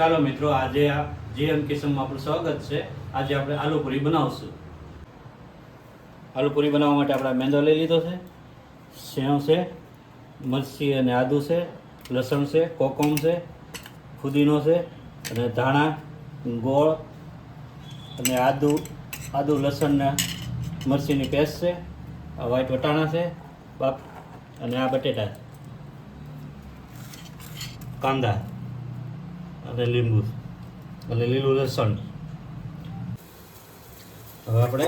ચાલો મિત્રો, આજે આ જીએમ કિસમમાં આપણું સ્વાગત છે. આજે આપણે આલુપૂરી બનાવશું. આલુપૂરી બનાવવા માટે આપણે મેંદો લઈ લીધો છે. સેવ છે, મરચી અને આદુ છે, લસણ છે, કોકમ છે, ફુદીનો છે, અને ધાણા, ગોળ અને આદુ આદુ લસણના મરચીની પેસ્ટ છે, આ વ્હાઈટ વટાણા છે બાપ અને આ બટેટા. કાંદા. અને લીંબુ. અને લીલું લસણ. હવે આપણે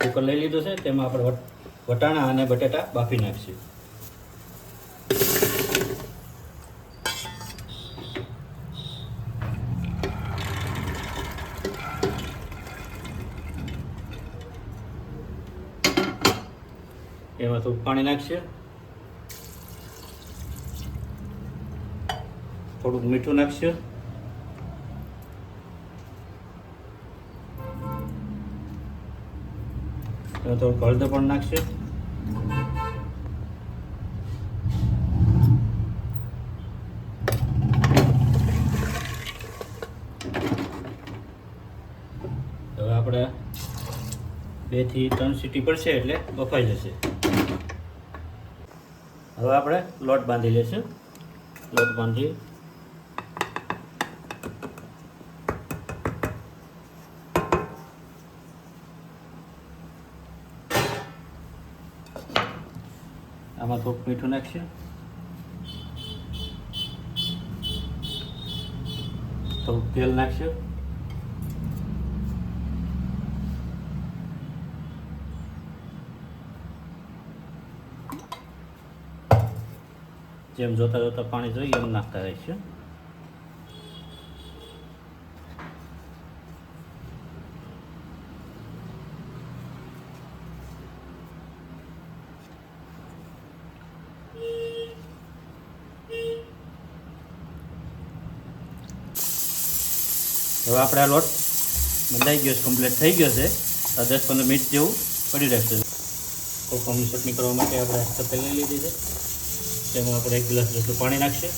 કુકર લઈ લીધું છે, તેમાં આપણે વટાણા અને બટેટા બાફી નાખીશું. એમાં થોડું પાણી નાખશે. થોડુંક મીઠું નાખશે. થોડુંક હળદર પણ નાખશે. હવે આપણે બેથી ત્રણ સીટી પડશે એટલે બફાઈ જશે. હવે આપણે લોટ બાંધી લેશું. લોટ બાંધી આમાં થોડુંક મીઠું નાખશે થોડુંક તેલ નાખશે જેમ જોતા જોતા પાણી જોઈએ એમ નાખતા રહીશું. હવે આપણે આ લોટ બંધાઈ ગયો છે કમ્પ્લીટ થઈ ગયો છે. દસ પંદર મિનિટ જેવું પડી રહેશે. કોકમની ચટણી કરવા માટે આપણે તપેલ લીધી છે. તેમાં આપણે એક ગ્લાસ જેટલું પાણી નાખશે.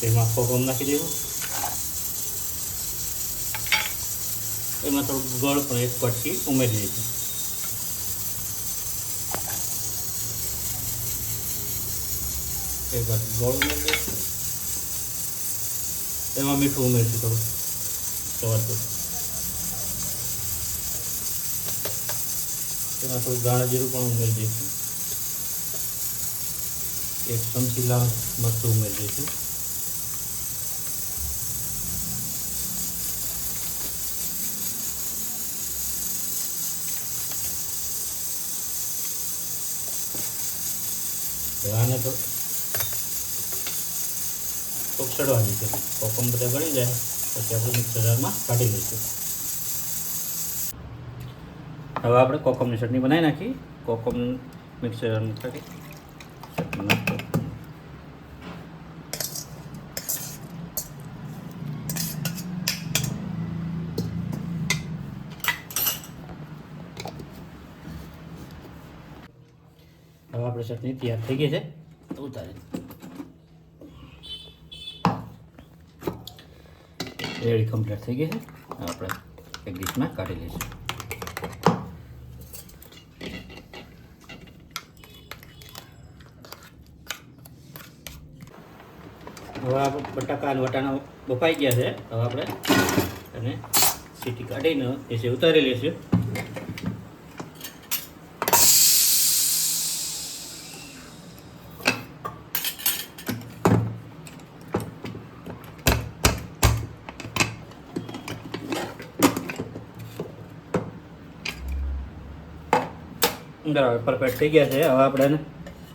તેમાં કોકમ નાખી દેવું. એમાં થોડું ગળ પણ એક પટકી ઉમેરી દઈશું. એક વાર ગોળ ઉમેરી એમાં મીઠું ઉમેરશું થોડું સ્વાદ તો એમાં થોડું દાણા જીરું પણ ઉમેરી દઈશું એક ચમચી લાલ મરચું ઉમેરી દઈશું આને તો થોડુંક ચડવા દીધું કોકમ બધા ગળી જાય, પછી આપણે મિક્સર જારમાં કાઢી લઈશું. હવે આપણે કોકમની ચટણી બનાવી નાખી. કોકમ મિક્સર ચટણી નાખો. હવે આપણે ચટણી તૈયાર થઈ ગઈ છે. ઉતારી રેડી કમ્પ્લીટ થઈ ગઈ છે. આપણે એક ડીશમાં કાઢી લઈશું. હવે આ બટાકા અને વટાણા બફાઈ ગયા છે. હવે આપણે એને સીટી કાઢીને એ ઉતારી લઈશું. બરાબર પરફેક્ટ થઈ ગયા છે. હવે આપણે એને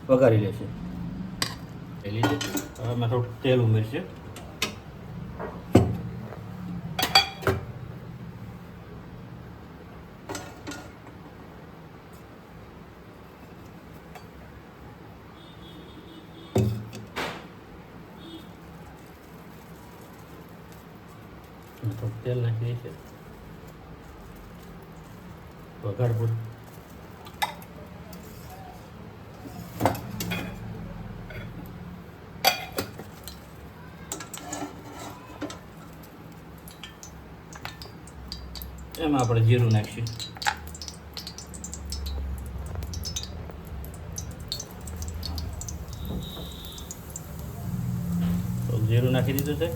વઘારી લેશું. પહેલી હવે એમાં થોડું તેલ ઉમેરશે. તેલ નાખી દઈશું. વઘાર પૂરું. એમાં આપણે જીરું નાખીશું જીરું નાખી દીધું છે.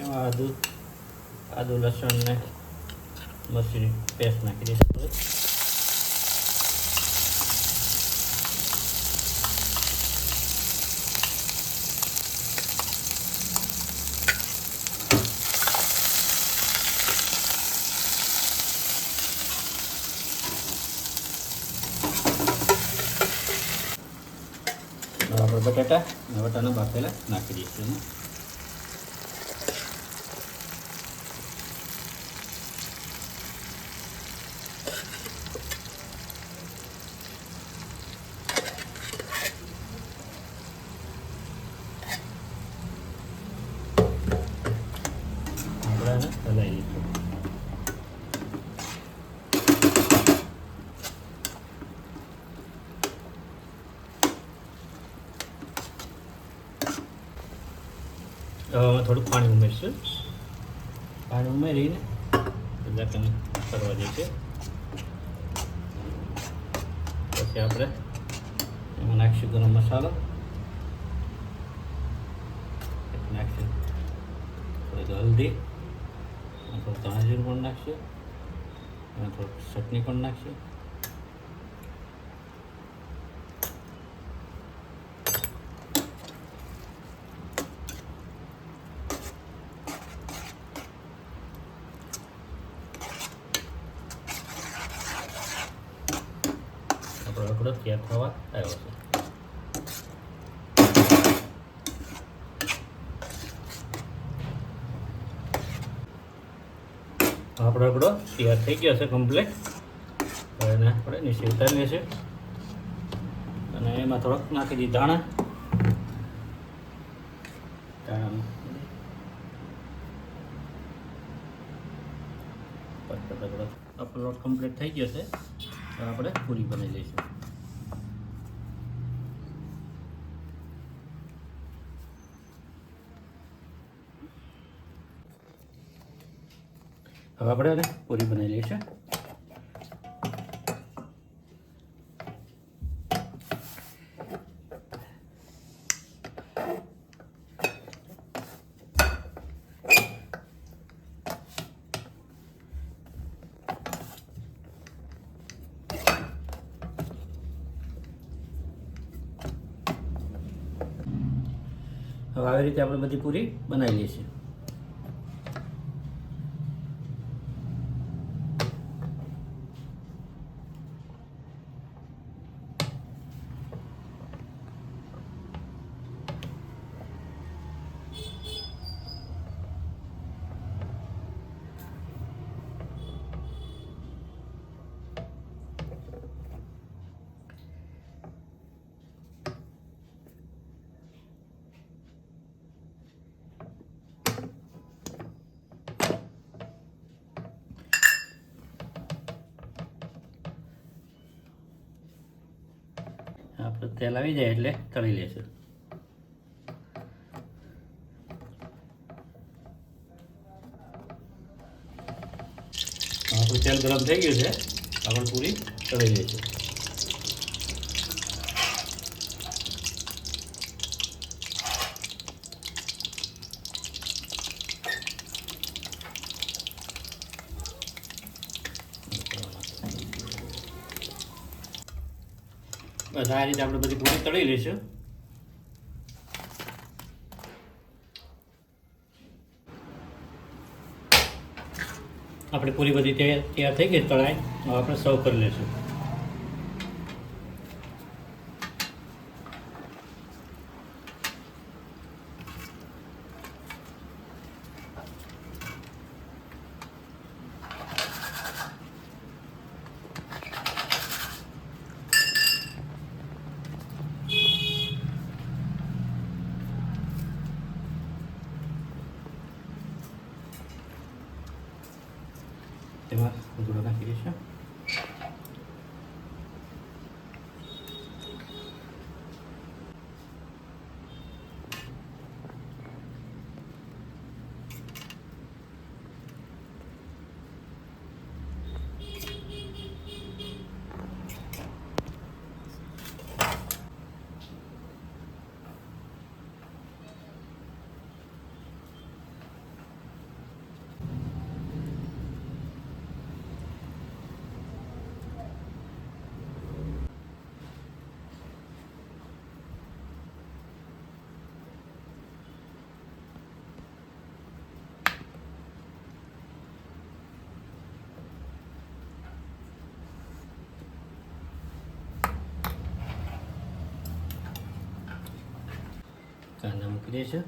એમાં આદુ આદુ, લસણ ને મરચીની પેસ્ટ નાખી દઈશું હવે આપણે બટાટા અને બટાના બાફેલા નાખી દઈશું એમાં. આપણે એને હલાવી દઈશું આમાં થોડુંક પાણી ઉમેરશું. પાણી ઉમેરીને ઢાંકણ કરવા દઈશું પછી આપણે એમાં નાખીશું ગરમ મસાલો. નાખીશું થોડીક હલ્દી. થોડું ધાણા પણ નાખશું. અને થોડુંક ચટણી પણ નાખશું આપણો રગડો તૈયાર થવા આવ્યો છે. આપણો રગડો તૈયાર થઈ ગયો છે કમ્પ્લીટ હવે એને આપણે નીચે ઉતારી લઈશું અને એમાં થોડોક નાખી દઈએ ધાણા. આપણો લોટ કમ્પ્લીટ થઈ ગયો છે. આપણે પૂરી બનાવી લઈશું. હવે આપણે પૂરી બનાવી લઈએ છીએ હવે આવી રીતે આપણે બધી પૂરી બનાવી લઈશું. આપણે તેલ આવી જાય એટલે તળી લઈશું આપણું તેલ ગરમ થઈ ગયું છે. આપણે પૂરી તળી લઈશું. બસ આ રીતે આપણે બધી પૂરી તળી લઈશું. આપણે પૂરી બધી તૈયાર થઈ ગઈ, તળાઈ. હવે આપણે સર્વ કરી લઈશું. તેમાં ગુંદડો નાખી દઈશું નાખી દઈશું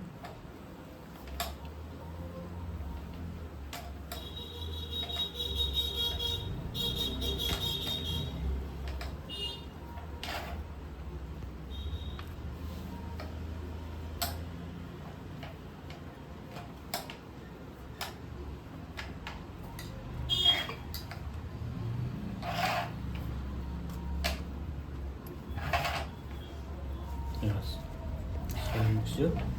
બસ મૂકશું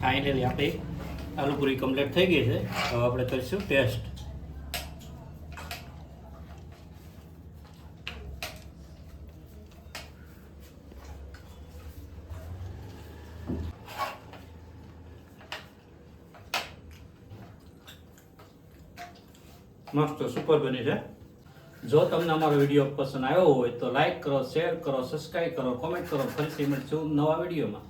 ફાઇનલી આપણી. આલુ પૂરી કમ્પ્લીટ થઈ ગઈ છે. હવે આપણે કરીશું ટેસ્ટ મસ્ત સુપર બની છે. જો તમને અમારો વીડિયો પસંદ આવ્યો હોય તો લાઈક કરો શેર કરો સબસ્ક્રાઈબ કરો કોમેન્ટ કરો, ફરીથી મળશું નવા વિડીયોમાં.